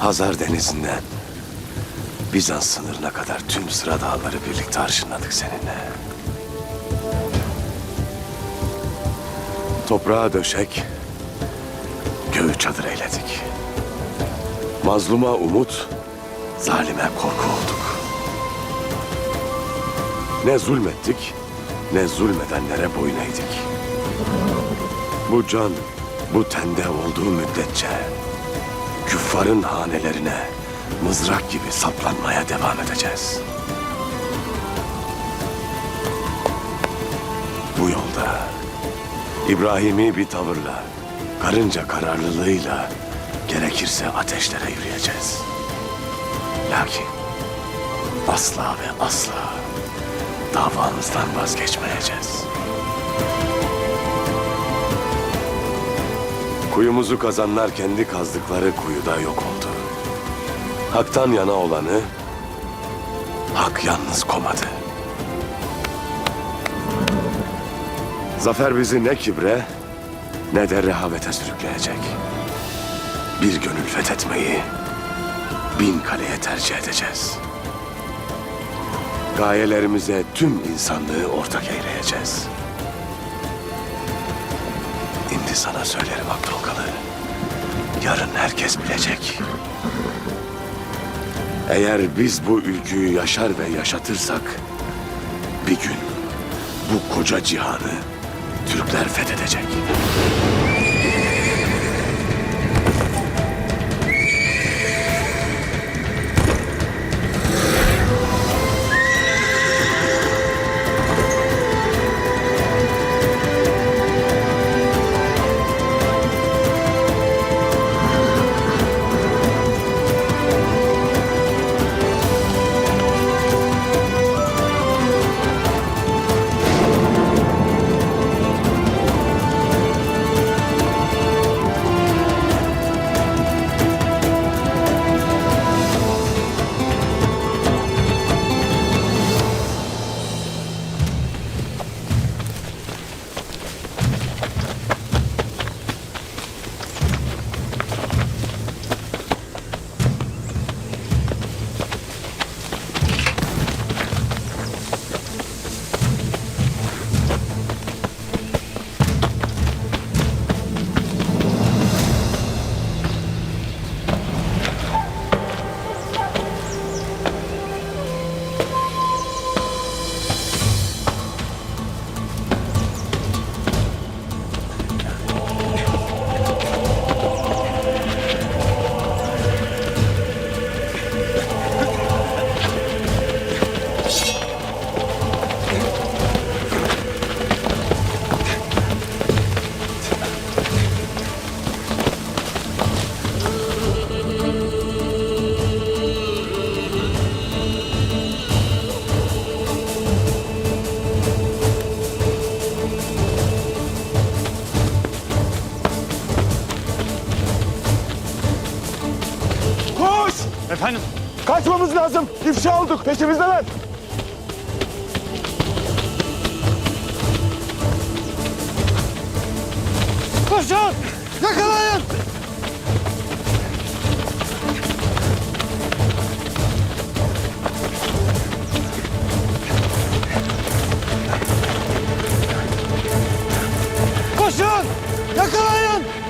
Hazar Denizi'nden Bizans sınırına kadar tüm sıra dağları birlikte arşınladık seninle. Toprağa döşek, göğü çadır eyledik. Mazluma umut, zalime korku olduk. Ne zulmettik, ne zulmedenlere boyun eğdik. Bu can, bu tende olduğu müddetçe küffarın hanelerine mızrak gibi saplanmaya devam edeceğiz. Bu yolda İbrahimi bir tavırla, karınca kararlılığıyla gerekirse ateşlere yürüyeceğiz. Lakin asla ve asla davamızdan vazgeçmeyeceğiz. Kuyumuzu kazanlar kendi kazdıkları kuyuda yok oldu. Hak'tan yana olanı Hak yalnız komadı. Zafer bizi ne kibre ne de rehavete sürükleyecek. Bir gönül fethetmeyi bin kaleye tercih edeceğiz. Gayelerimize tüm insanlığı ortak eyleyeceğiz. Şimdi sana söylerim Abdülkalı. Yarın herkes bilecek. Eğer biz bu ülküyü yaşar ve yaşatırsak... ...bir gün bu koca cihanı Türkler fethedecek. Efendim? Kaçmamız lazım. İfşa olduk. Peşimizdeler. Koşun! Yakalayın! Koşun! Yakalayın!